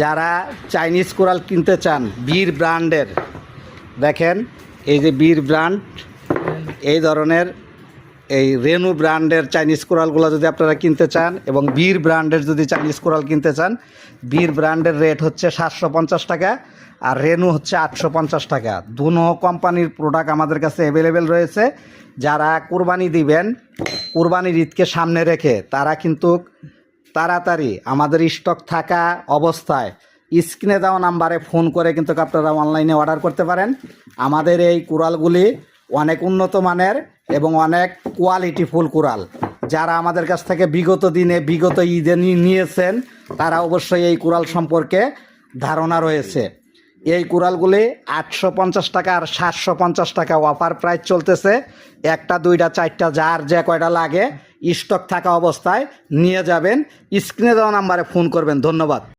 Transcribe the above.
যারা Chinese coral কিনতে চান, বীর ব্র্যান্ডের, দেখেন, এই যে বীর ব্র্যান্ড, এই ধরনের এই রেনু ব্র্যান্ডের চাইনিজ কোরালগুলো যদি আপনারা কিনতে চান এবং বীর ব্র্যান্ডের যদি চাইনিজ কোরাল কিনতে চান, বীর ব্র্যান্ডের রেট হচ্ছে সাতশো পঞ্চাশ টাকা আর রেনু হচ্ছে আটশো পঞ্চাশ টাকা। দুনো কোম্পানির প্রোডাক্ট আমাদের কাছে অ্যাভেলেবেল রয়েছে। যারা কোরবানি দিবেন, কোরবানির ঈদকে সামনে রেখে, তারা কিন্তু তাড়াতাড়ি, আমাদের স্টক থাকা অবস্থায়। স্ক্রিনে দেওয়া নাম্বারে ফোন করে কিন্তু আপনারা অনলাইনে অর্ডার করতে পারেন। আমাদের এই কুড়ালগুলি অনেক উন্নত মানের এবং অনেক কোয়ালিটিফুল কুড়াল। যারা আমাদের কাছ থেকে বিগত দিনে, বিগত ঈদে নিয়েছেন, তারা অবশ্যই এই কুড়াল সম্পর্কে ধারণা রয়েছে। এই কুড়ালগুলি আটশো পঞ্চাশ টাকা আর সাতশো পঞ্চাশ টাকা অফার প্রাইস চলতেছে। একটা, দুইটা, চারটা, যার যে কয়টা লাগে, স্টক থাকা অবস্থায় নিয়ে যাবেন। স্ক্রিনে দেওয়া নাম্বারে ফোন করবেন। ধন্যবাদ।